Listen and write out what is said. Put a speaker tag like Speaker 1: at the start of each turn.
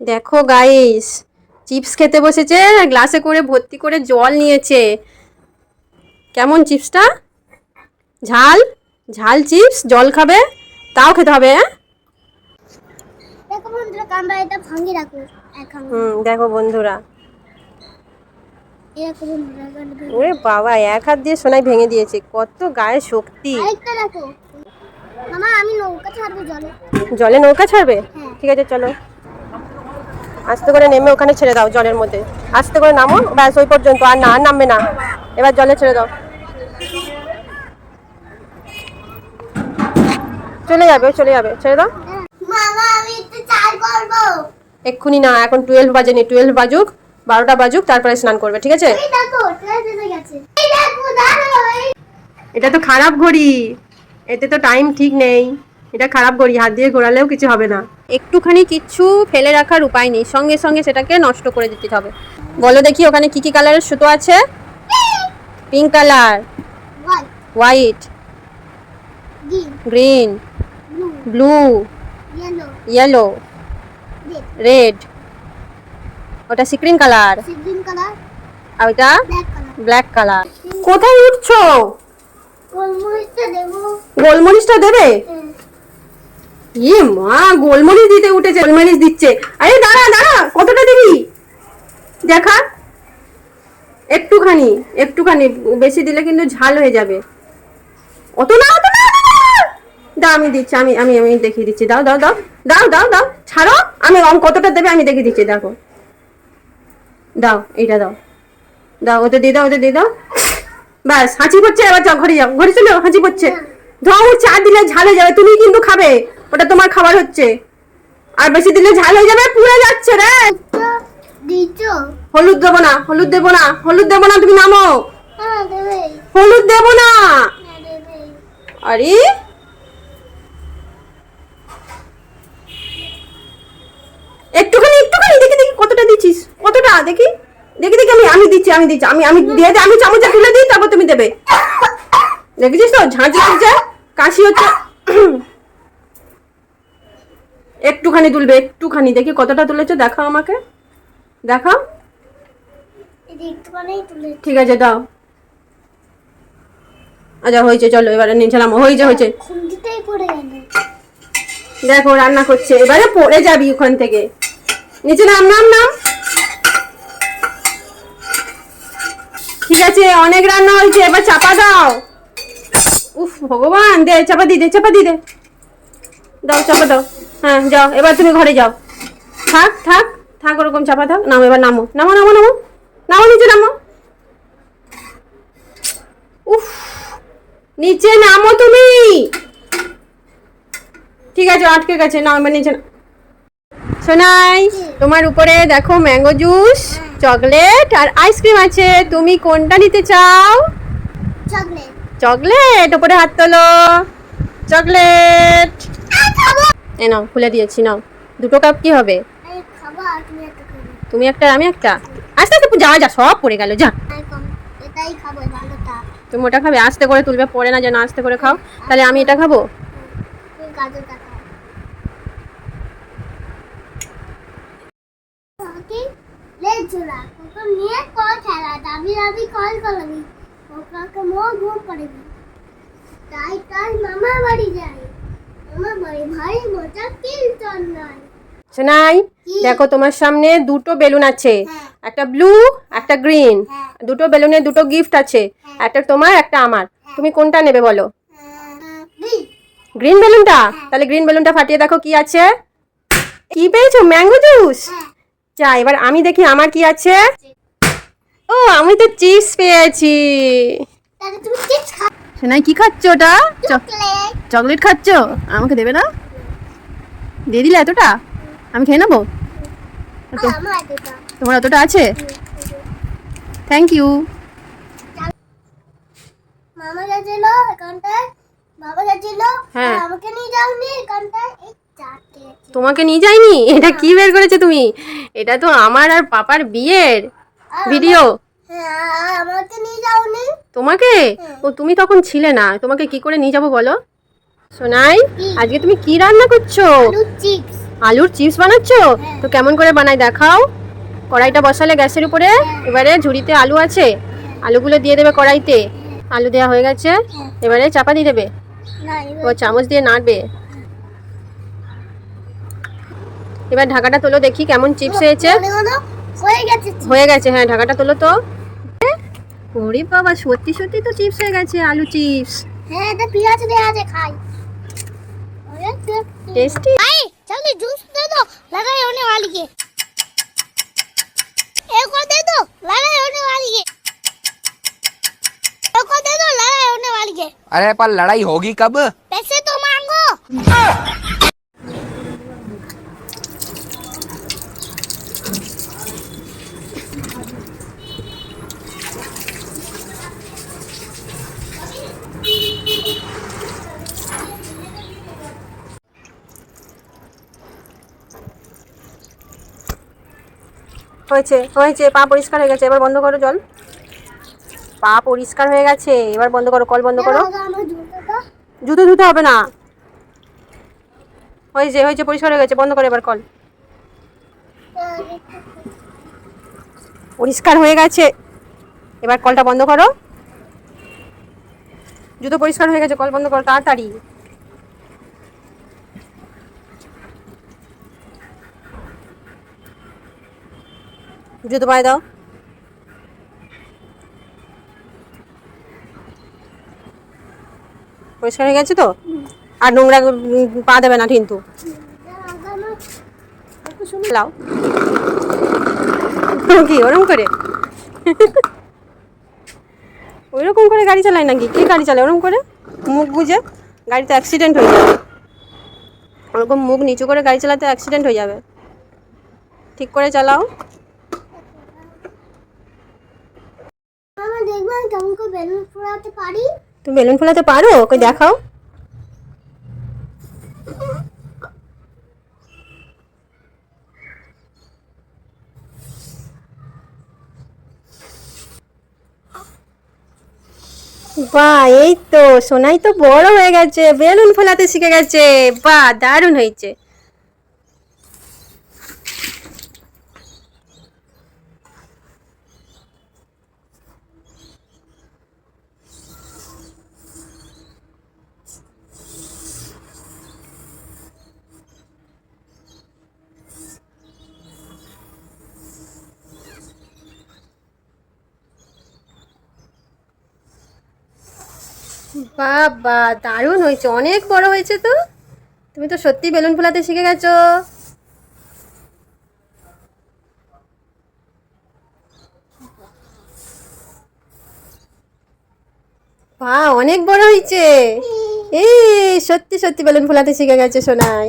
Speaker 1: দেখো guys chips খেতে বসেছে গ্লাসে করে ভর্তি করে জল নিয়েছে। কেমন চিপসটা ঝাল? ঝাল চিপস জল খাবে? তাও খেতে হবে হ্যাঁ?
Speaker 2: দেখো বন্ধুরা
Speaker 1: হুম দেখো ওরে বাবা এক হাত দিয়ে সোনাই ভেঙে দিয়েছে কত গায়ে শক্তি।
Speaker 2: জলে
Speaker 1: নৌকা ছাড়বে?
Speaker 2: হ্যাঁ।
Speaker 1: ঠিক আছে চলো। আস্তে করে নেমে ওখানে ছেড়ে দাও জলের মধ্যে। আস্তে করে নামো ব্যাস ওই পর্যন্ত আর না আর নামবে না। এবার জলে ছেড়ে দাও। চলে যাবে চলে যাবে ছেড়ে দাও। এক্ষুনি না এখন টুয়েলভ বাজেনি টুয়েলভ বাজুক বারোটা বাজুক তারপরে স্নান করবে ঠিক আছে? এটা তো খারাপ ঘড়ি। এতে তো টাইম ঠিক নেই। এটা খারাপ ঘড়ি হাত দিয়ে ঘোরালেও কিছু হবে না। একটুখানি কিচ্ছু ফেলে রাখার উপায় নেই সঙ্গে সঙ্গে সেটাকে নষ্ট করে দিতে হবে। বলো দেখি ওখানে কি কি কালারের সুতো আছে? Pink colour
Speaker 2: white green blue yellow
Speaker 1: yellow
Speaker 2: red
Speaker 1: ওটা সিক্রিন কালার আর ওটা
Speaker 2: ব্ল্যাক কালার
Speaker 1: কোথায় উঠছো?
Speaker 2: গোলমরিচটা দেবো।
Speaker 1: গোলমরিচটা দেবে?
Speaker 2: হ্যাঁ।
Speaker 1: এ মা, গোলমরিচ দিতে উঠেছে, গোলমরিচ দিচ্ছে। আরে দাঁড়া দাঁড়া, কতটা দিবি? দেখা। একটুখানি একটুখানি, বেশি দিলে কিন্তু ঝাল হয়ে যাবে। অত না অত না দাও, আমি দিচ্ছি, আমি আমি আমি দেখিয়ে দিচ্ছি। দাও দাও দাও দাও দাও দাও, ছাড়ো। আমি আম কতটা দেবে আমি দেখিয়ে দিচ্ছি, দেখো। দাও, এইটা দাও। দাও, ওতে দিয়ে দাও, ওতে দিয়ে দাও। ব্যাস, হাঁচি পড়ছে, এবার যাও, ঘরে যাও। ঘরে চলো, হাঁচি পড়ছে। ধর চা দিলে ঝাল যাবে, তুমি কিন্তু খাবে। ওটা তোমার খাবার হচ্ছে। আর বেশি দিলে ঝাল হয়ে যাবে পুড়ে যাচ্ছে রে। হলুদ দেবো না হলুদ দেবো না হলুদ দেবো না তুমি নামো।
Speaker 2: হ্যাঁ
Speaker 1: হলুদ দেবো না।
Speaker 2: হ্যাঁ
Speaker 1: আরে। একটুখানি একটুখানি দেখি দেখি কতটা দিচ্ছিস? কতটা? দেখি দেখি দেখি আমি আমি দিচ্ছি আমি দিচ্ছি আমি আমি দিয়ে আমি চামচে তুলে দিই তারপর তুমি দেবে। দেখেছিস তো? ঝাঁঝ লাগছে কাশি হচ্ছে। একটুখানি তুলবে একটুখানি। দেখি কতটা তুলেছো দেখাও আমাকে। দেখাও। ঠিক আছে দাও। আচ্ছা হয়েছে চলো এবারে নিচে নামো। হয়েছে হয়েছে। দেখো রান্না করছে। এবারে পড়ে যাবি ওখান থেকে। নিচে নাম নাম নাম। ঠিক আছে অনেক রান্না হয়েছে। এবার চাপা দাও। উফ ভগবান দে চাপা দি দে চাপা দি দে। দাও চাপা দাও। হ্যাঁ যাও এবার তুমি ঘরে যাও। থাক থাক থাক ওরকম চাপা থাক। নামো এবার নামো। নামো নামো নামো। নামো নিচে নামো। উফ নিচে নামো তুমি। ঠিক আছে আটকে গেছে। না এবার নিচে সোনাই তোমার উপরে দেখো ম্যাঙ্গো জুস চকলেট আর আইসক্রিম আছে। তুমি কোনটা নিতে চাও?
Speaker 2: চকলেট।
Speaker 1: চকলেট উপরে হাত তোলো। চকলেট। এ নাও খুলে দিয়েছি নাও। দুটো কাপ কি হবে?
Speaker 2: তুমি একটা
Speaker 1: আমি একটা? আস্তে আস্তে যা যা সব পড়ে গেল যা। তুমি ওটা খাবে আস্তে করে তুলবে পড়ে না যেন আস্তে করে খাও। তাহলে আমি এটা খাব?
Speaker 2: তাই তাই মামা বাড়ি যাই।
Speaker 1: সোনাই দেখো তোমার সামনে দুটো বেলুন আছে।
Speaker 2: হ্যাঁ।
Speaker 1: একটা ব্লু একটা গ্রিন।
Speaker 2: হ্যাঁ।
Speaker 1: দুটো বেলুনে দুটো গিফট আছে। একটা তোমার একটা আমার। তুমি কোনটা নেবে বলো?
Speaker 2: গ্রিন
Speaker 1: বেলুনটা? তাহলে গ্রিন বেলুনটা ফাটিয়ে দেখো কি আছে। কি পেয়েছ? Mango juice?
Speaker 2: হ্যাঁ।
Speaker 1: যা এবার আমি দেখি আমার কি আছে। ও আমি তো চিপস পেয়েছি। সোনাই কি খাচ্ছ ওটা?
Speaker 2: চকলেট।
Speaker 1: চকলেট খাচ্ছ? আমাকে দেবে না? দিয়ে দিলে এতটা? আমি খেয়ে নেব?
Speaker 2: এটা
Speaker 1: তোমার অতটা আছে? থ্যাংক ইউ
Speaker 2: মামা যাচ্ছিল এখানটায় বাবা যাচ্ছিল
Speaker 1: হ্যাঁ।
Speaker 2: আমাকে নিয়ে যাওনি এখানটায়।
Speaker 1: তোমাকে নিয়ে যাইনি? এটা কি বের করেছে তুমি? এটা তো আমার আর পাপার বিয়ের ভিডিও।
Speaker 2: হ্যাঁ
Speaker 1: তোমাকে? ও তুমি তখন ছিলে না। তোমাকে কি করে নিয়ে যাব বলো? সোনাই আজকে তুমি কি রান্না করছ? আলুর চিপস। বানাচ্ছো? তো কেমন করে বানাই দেখাও। কড়াইটা বসালে গ্যাসের উপরে এবারে ঝুড়িতে আলু আছে। আলুগুলো দিয়ে দেবে কড়াইতে। আলু দেওয়া হয়ে গেছে। এবারে চাপা দিয়ে দেবে। ও চামচ দিয়ে নাড়বে। এবার ঢাকাটা তোলো দেখি কেমন চিপস হয়েছে।
Speaker 2: হয়ে গেছে
Speaker 1: হ্যাঁ ঢাকাটা তোলো তো। ওরে বাবা সত্যি সত্যি তো চিপস হয়ে গেছে আলু চিপস।
Speaker 2: হ্যাঁ এটা পেঁয়াজ দেওয়া আছে খাই।
Speaker 1: टेस्टी
Speaker 2: भाई जल्दी जूस दे दो लड़ाई होने वाली है एक और दे दो लड़ाई होने वाली है एक और दे दो लड़ाई होने वाली है
Speaker 3: अरे पर लड़ाई होगी कब?
Speaker 2: पैसे तो मांगो। आ!
Speaker 1: হয়েছে হয়েছে, পা পরিষ্কার হয়ে গেছে, এবার বন্ধ করো জল। পা পরিষ্কার হয়ে গেছে, এবার বন্ধ করো, কল বন্ধ করো। জুতো ধুতে হবে না। হয়েছে হয়েছে, পরিষ্কার হয়ে গেছে, বন্ধ করো এবার কল। পরিষ্কার হয়ে গেছে, এবার কলটা বন্ধ করো। জুতো পরিষ্কার হয়ে গেছে, কল বন্ধ করো, তাড়াতাড়ি। জুতো পায়ে দাও। পরিষ্কার হয়ে গেছে তো? আর নোংরা পা দেবে না কিন্তু লাও কি? ওরকম করে? ওইরকম করে গাড়ি চালায় নাকি? কে গাড়ি চালায়? ওরকম করে? মুখ বুঝে? গাড়িতে অ্যাক্সিডেন্ট হয়ে যাবে। ওরকম মুখ নিচু করে গাড়ি চালাতে অ্যাক্সিডেন্ট হয়ে যাবে। ঠিক করে চালাও
Speaker 2: মামা কেমন বেলুন ফোড়াতে পারি?
Speaker 1: তুমি বেলুন ফোলাতে পারো? দেখাও। বাহ এই তো, সোনাই তো বড় হয়ে গেছে, বেলুন ফোলাতে শিখে গেছে। বাহ দারুণ হয়েছে। বাবা, দারুণ হয়েছে, অনেক বড় হয়েছে তো। তুমি তো সত্যি বেলুন ফোলাতে শিখে গেছো। বা, অনেক বড় হয়েছে। এই, সত্যি সত্যি বেলুন ফোলাতে শিখে গেছে, সোনাই।